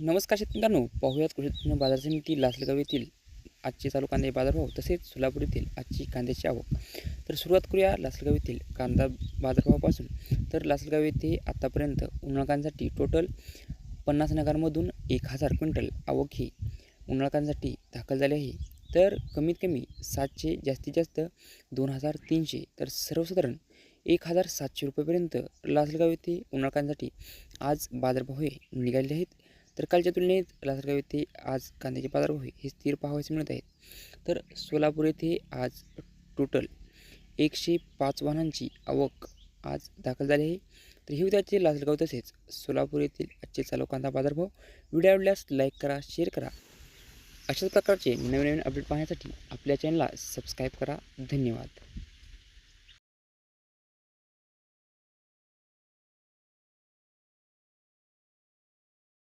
नमस्कार शेतकऱ्यांनो पाहूयात कृषी बाजार समिती लासलगाव येथील आजचे चालू कांदे बाजारभाव तसेच सोलापूर येथील आजची कांद्याची आवक. तर सुरुवात करूया लासलगाव येथील कांदा बाजारभावापासून तर लासलगाव येथे आत्तापर्यंत उन्हाळकांसाठी टोटल पन्नास नगारमधून एक हजार क्विंटल आवक ही उन्हाळकांसाठी दाखल झाली आहे. तर कमीत कमी सातशे जास्तीत जास्त दोन हजार तीनशे तर सर्वसाधारण एक हजार सातशे रुपयेपर्यंत लासलगाव येथे उन्हाळकांसाठी आज बाजारभाव हे निघालेले आहेत. तर कालच्या तुलनेत लासलगाव येथे आज कांद्याचे बाजारभाव हे स्थिर पाहावयास मिळत आहेत. तर सोलापूर येथे आज टोटल एकशे पाच वाहनांची आवक आज दाखल झाली आहे. तर हे उद्याचे लासलगाव तसेच सोलापूर येथील आजचे चालू कांदा बाजारभाव. व्हिडिओ आवडल्यास लाईक करा शेअर करा. अशाच प्रकारचे नवीन नवीन अपडेट पाहण्यासाठी आपल्या चॅनलला सबस्क्राईब करा. धन्यवाद.